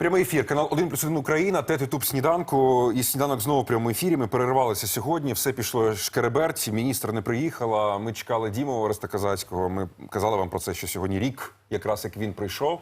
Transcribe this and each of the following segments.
Прямий ефір, канал 1 плюс 1 Україна, тет Ютуб сніданку. І сніданок знову в прямому ефірі. Ми перервалися сьогодні. Все пішло шкереберть. Міністр не приїхала. Ми чекали Діму Ореста Казацького. Ми казали вам про це, що сьогодні рік, якраз як він прийшов.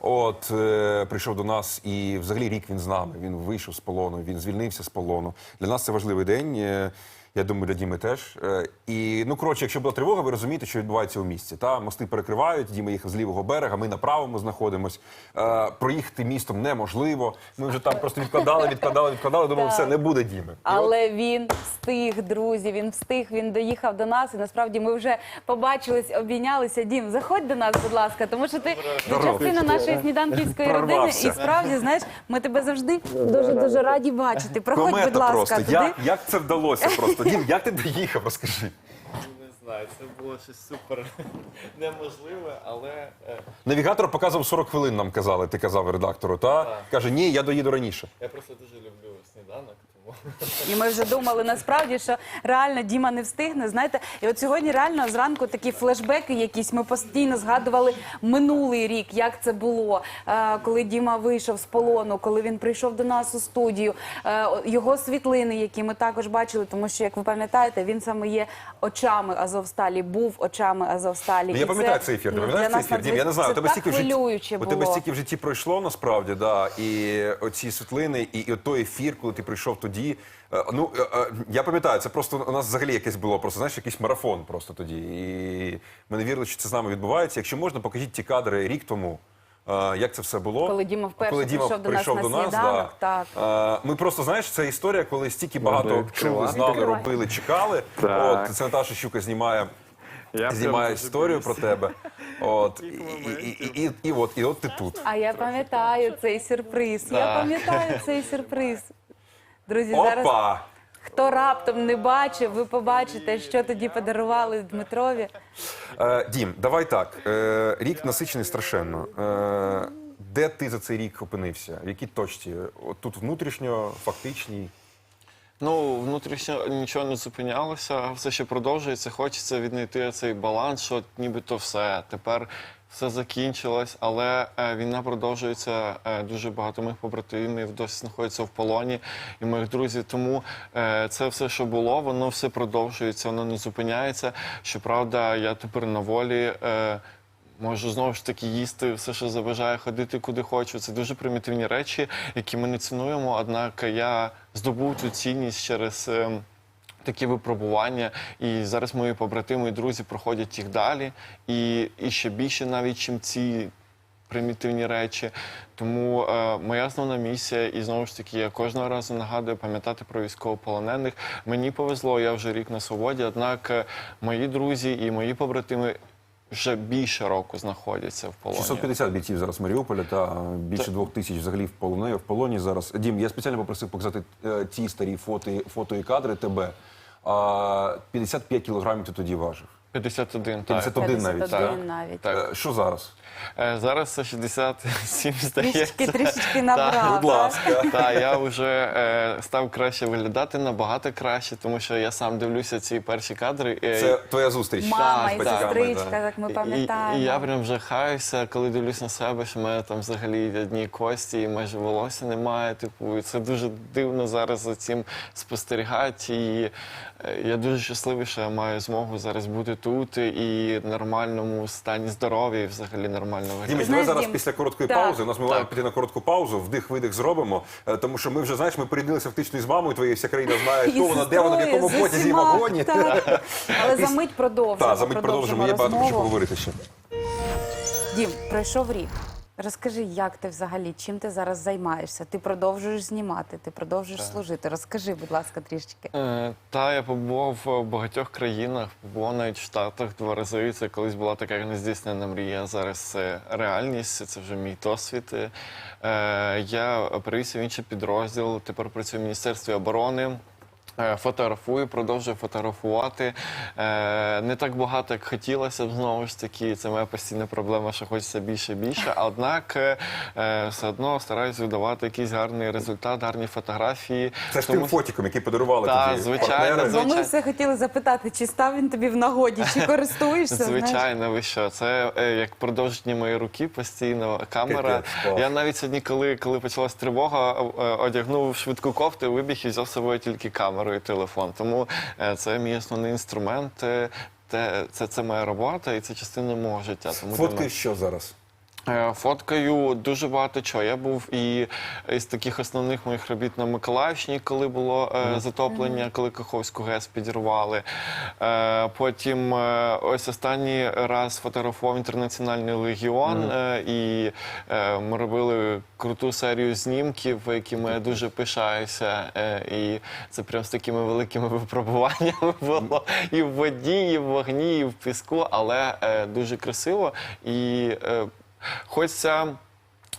От е, прийшов до нас, і взагалі рік він з нами. Він вийшов з полону, він звільнився з полону. Для нас це важливий день. Я думаю, для Діми теж. Е, І ну коротше, якщо була тривога, ви розумієте, що відбувається у місті. Та мости перекривають. Діма їхав з лівого берега. Ми на правому знаходимось. Е, Проїхати містом неможливо. Ми вже там просто відкладали, відкладали, відкладали. Думали, все не буде Діми. Але він встиг, друзі. Він встиг. Він доїхав до нас. І насправді ми вже побачились, обійнялися. Дім, заходь до нас, будь ласка, тому що ти частина нашої сніданківської родини. І справді, знаєш, ми тебе завжди дуже дуже раді бачити. Проходь, будь ласка, просто. туди. Як це вдалося просто? Дім, як ти доїхав? Розкажи. Не знаю, це було щось супер неможливе, але е, Навігатор показував 40 хвилин, нам казали. Ти казав редактору. Та Так. каже, ні, я доїду раніше. я просто дуже люблю сніданок, І ми вже думали насправді, що реально Діма не встигне. Знаєте, і от сьогодні реально зранку такі флешбеки, якісь ми постійно згадували минулий рік, як це було, е, коли Діма вийшов з полону, коли він прийшов до нас у студію. е, Його світлини, які ми також бачили, тому що, як ви пам'ятаєте, він саме є очами Азовсталі, був очами Азовсталі. Ну, я пам'ятаю цей ефір. Пам'ятаєш цей ефір? Дім, я не знаю, у тебе стільки в житті, у тебе стільки в житті пройшло насправді, да. І оці світлини, і, і той ефір, коли ти прийшов тоді. Е, Ну е, е, я пам'ятаю, це просто у нас взагалі якесь було просто знаєш, якийсь марафон просто тоді. І ми не вірили, що це з нами відбувається. Якщо можна, покажіть ті кадри рік тому. Як це все було? Коли Діма вперше Коли Діма прийшов до нас прийшов на до нас, сніданок, да. так. Ми просто знаєш, це історія, коли стільки багато чули, знали, робили, чекали. Так. От це Наташа Щука знімає Я знімає історію про тебе. От і, і, і, і от і от ти тут. А я пам'ятаю цей сюрприз. Я пам'ятаю цей сюрприз. Друзі, зараз Опа! хто раптом не бачив, ви побачите, що тоді подарували Дмитрові. Е, Дім, давай так. Е, рік насичений страшенно. Е, де ти за цей рік опинився? В якій точці? От тут внутрішньо, фактичній. ну внутрішньо нічого не зупинялося, все ще продовжується. Хочеться віднайти цей баланс, що нібито все тепер. Все закінчилось, але е, війна продовжується. Е, дуже багато моїх побратимів досі знаходяться в полоні і моїх друзів. Тому е, це все, що було, воно все продовжується, воно не зупиняється. Щоправда, я тепер на волі. Е, Можу знову ж таки їсти все, що заважає, ходити куди хочу. Це дуже примітивні речі, які ми не цінуємо. Однак я здобув цю цінність через ем, такі випробування. І зараз мої побратими і друзі проходять їх далі. І, і ще більше навіть, чим ці примітивні речі. Тому е, моя основна місія, і знову ж таки, я кожного разу нагадую пам'ятати про військовополонених. Мені повезло, я вже рік на свободі. Однак е, мої друзі і мої побратими вже більше року знаходяться в полоні. 650 бійців зараз в Маріуполі та більше двох тисяч взагалі в полоні, в полоні зараз. Дім, я спеціально попросив показати е, ті старі фото, фото і кадри тебе. А, 55 кілограмів ти тоді важив. 51, так. 51 навіть. 51 так. навіть. Так. Е, Що зараз? Е, Зараз це 67, здається. Трішечки, набрав. Будь ласка. Так, я вже е, став краще виглядати, набагато краще, тому що я сам дивлюся ці перші кадри. е, Це твоя зустріч. Мама з і батьками, сестричка, да. як ми І, пам'ятаємо. і я прям вже хаюся, коли дивлюсь на себе, що в мене там взагалі одні кості і майже волосся немає. Типу, і це дуже дивно зараз за цим спостерігати. І е, я дуже щасливий, що я маю змогу зараз бути тут і в нормальному стані здоров'я, і взагалі нормально Діміч, давай Знаєш, зараз Дім, після короткої так. паузи. У нас ми маємо піти на коротку паузу, вдих-видих зробимо. е, Тому що ми вже знаєш, ми поріднилися фактично із мамою. Твоєю вся країна знає, хто вона, де вона, в якому з потязі і усіма, вагоні. так. Але за мить продовжимо. Так, за мить продовжимо. Є багато що поговорити ще. Дім, пройшов рік. Розкажи, як ти взагалі, чим ти зараз займаєшся? Ти продовжуєш знімати, ти продовжуєш служити. Розкажи, будь ласка, трішечки. Е, Та я побував в багатьох країнах, побував навіть в Штатах два рази. Це колись була така нездійснена мрія. Зараз це реальність, це вже мій досвід. Е, Я перевівся в інший підрозділ. Тепер працюю в Міністерстві оборони. Е, Фотографую, продовжую фотографувати. Е, Не так багато, як хотілося б знову ж таки. Це моя постійна проблема, що хочеться більше і більше. Однак е, все одно стараюсь видавати якийсь гарний результат, гарні фотографії. Це ж Тому тим фотиком, який подарували Так, тобі звичайно, партнери. Бо ми Звичайно. все хотіли запитати, чи став він тобі в нагоді, чи користуєшся? Звичайно, ви що? Це як продовження моєї руки постійно. Камера. Я навіть сьогодні, коли, коли почалась тривога, одягнув швидку кофту, вибіг і взяв з собою тільки камеру і телефон. Тому е, це мій основний інструмент. Це, це, це моя робота і це частина мого життя. Тому Фотки мене- що зараз? Е, Фоткаю дуже багато чого. Я був і із таких основних моїх робіт на Миколаївщині, коли було е, затоплення, коли Каховську ГЕС підірвали. Е, потім е, ось останній раз фотографував інтернаціональний легіон, е, і е, ми робили круту серію знімків, якими я дуже пишаюся. Е, і це прям з такими великими випробуваннями було і в воді, і в вогні, і в піску, але е, дуже красиво. І е, Хочеться.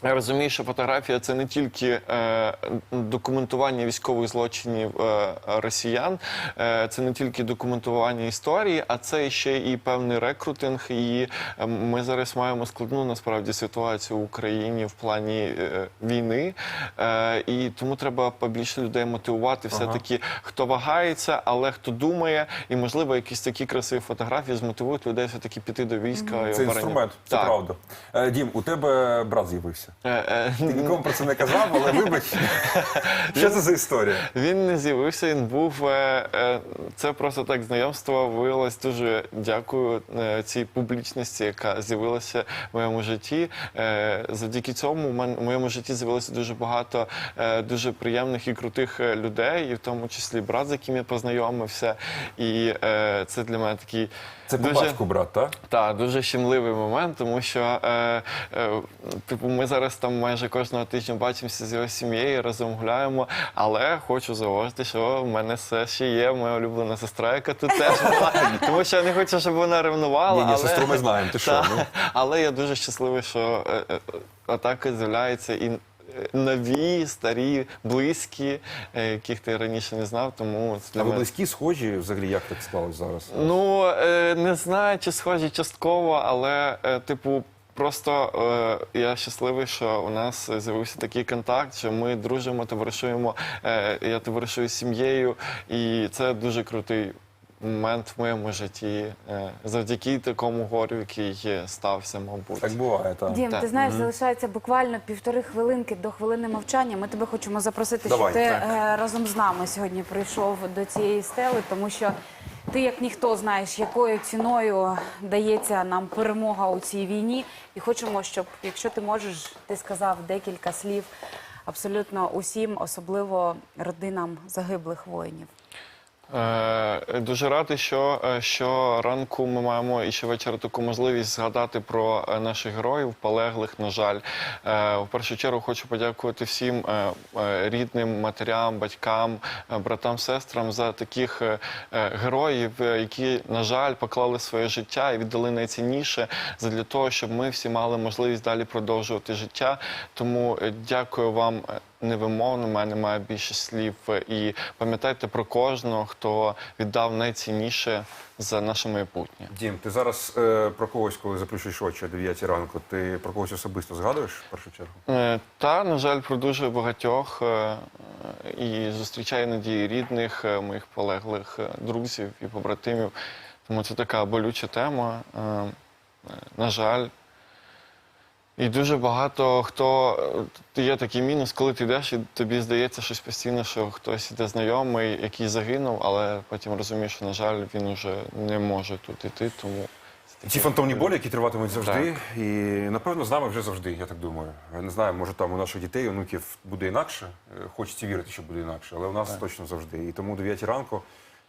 Я розумію, що фотографія це не тільки е, документування військових злочинів е, росіян, е, це не тільки документування історії, а це ще і певний рекрутинг. І е, ми зараз маємо складну насправді ситуацію в Україні в плані е, війни. Е, і тому треба побільше людей мотивувати. Все таки, хто вагається, але хто думає, і можливо, якісь такі красиві фотографії змотивують людей все таки піти до війська. і Це обороняти. інструмент, це Так. правда. Е, Дім, у тебе брат з'явився. Е, е, Ти нікому про це не казав, але вибач. Що це за історія? Він не з'явився, він був. е, Це просто так знайомство виявилось дуже дякую цій публічності, яка з'явилася в моєму житті. Завдяки цьому в моєму житті з'явилося дуже багато дуже приємних і крутих людей, і в тому числі брат, з яким я познайомився. І це для мене такий Це по дуже... батьку брат, так? Так, дуже щемливий момент, тому що е, е, типу, ми зараз там майже кожного тижня бачимося з його сім'єю, разом гуляємо. Але хочу зауважити, що в мене все ще є моя улюблена сестра, яка тут теж була. Тому що я не хочу, щоб вона ревнувала. Ні, ні, але... сестру ми знаємо, ти що, Та, ну. Але я дуже щасливий, що е, е, атаки з'являються і. Нові, старі, близькі, е, яких ти раніше не знав, тому це для А ви мене близькі, схожі, взагалі, як так склалось зараз? Ну е, не знаю, чи схожі частково, але е, типу. Просто е, я щасливий, що у нас з'явився такий контакт, що ми дружимо, товаришуємо. Е, я товаришую з сім'єю, і це дуже крутий момент в моєму житті. Е, завдяки такому горю, який стався, мабуть. Так буває, так. Дім, Так. ти знаєш, залишається буквально півтори хвилинки до хвилини мовчання. Ми тебе хочемо запросити, Давай, щоб ти так. е, разом з нами сьогодні прийшов до цієї стели, тому що ти, як ніхто, знаєш, якою ціною дається нам перемога у цій війні. І хочемо, щоб, якщо ти можеш, ти сказав декілька слів абсолютно усім, особливо родинам загиблих воїнів. Е, Дуже радий, що, е, що ранку ми маємо і ще вечора таку можливість згадати про е, наших героїв, полеглих, на жаль. В першу чергу хочу подякувати всім рідним, матерям, батькам, братам, сестрам за таких героїв, які, на жаль, поклали своє життя і віддали найцінніше для того, щоб ми всі мали можливість далі продовжувати життя. Тому дякую вам. Невимовно, мене немає більше слів. І пам'ятайте про кожного, хто віддав найцінніше за наше майбутнє. Дім, ти зараз е, про когось, коли заплющуєш очі о 9 ранку, ти про когось особисто згадуєш в першу чергу? Е, Та, на жаль, продовжую багатьох е, і зустрічаю іноді і рідних, е, моїх полеглих е, друзів і побратимів. Тому це така болюча тема. Е, е, На жаль. І дуже багато хто е, є такий мінус, коли ти йдеш, і тобі здається щось постійно, що хтось іде знайомий, який загинув, але потім розумієш, що, на жаль, він уже не може тут іти. Тому Ці фантомні болі, які триватимуть завжди, і напевно з нами вже завжди, я так думаю. Я не знаю, може там у наших дітей, онуків буде інакше. Е, Хочеться вірити, що буде інакше, але у нас точно завжди. І тому о 9 ранку,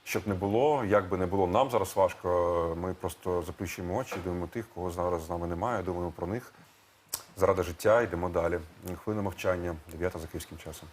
щоб не було, як би не було нам зараз важко, ми просто заплющуємо очі, думаємо тих, кого зараз з нами немає, думаємо про них. Заради життя йдемо далі. Хвилина мовчання, 9 за київським часом.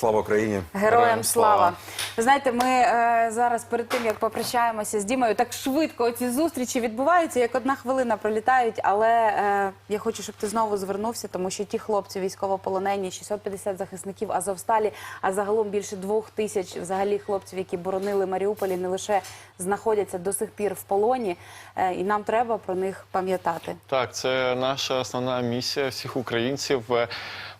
Слава Україні! Героям слава! Ви знаєте, ми е, зараз перед тим як попрощаємося з Дімою, так швидко ці зустрічі відбуваються, як одна хвилина пролітають. Але е, я хочу, щоб ти знову звернувся, тому що ті хлопці військовополонені, 650 захисників Азовсталі, а загалом більше двох тисяч взагалі хлопців, які боронили Маріуполі, не лише знаходяться до сих пір в полоні, е, і нам треба про них пам'ятати. Так, це наша основна місія всіх українців.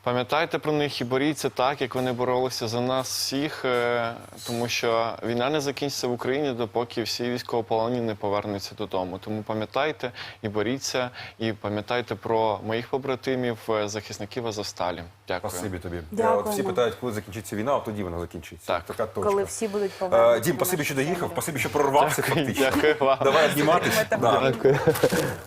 Е, Пам'ятайте про них і боріться так, як вони боролися за нас всіх, е, тому що війна не закінчиться в Україні, допоки всі військовополонені не повернуться додому. Тому пам'ятайте і боріться, і пам'ятайте про моїх побратимів, е, захисників Азовсталі. Дякую. Спасибі тобі. Дякуємо. От Всі питають, коли закінчиться війна, а тоді вона закінчиться. Так. Така точка. Коли всі будуть повернутися. Е, Дім, спасибі, що доїхав, спасибі, що прорвався фактично. Дякую вам. Давай обніматись. Да.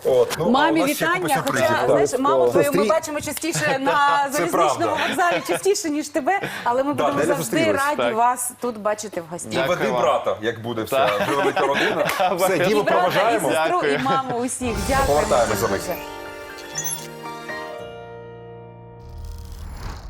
От, ну, Мамі вітання. Хоча знаєш, маму твою ми бачимо частіше на залізничному правда. вокзалі, частіше ніж тебе, але ми Да, будемо не завжди зустрілись. раді Так. вас тут бачити в гостях. І Дякую веди вам. брата, як буде вся велика родина. Все, І брата, і проважаємо. сестру, і Дякую. маму усіх. Дякую. Повертаємося за мить. дуже.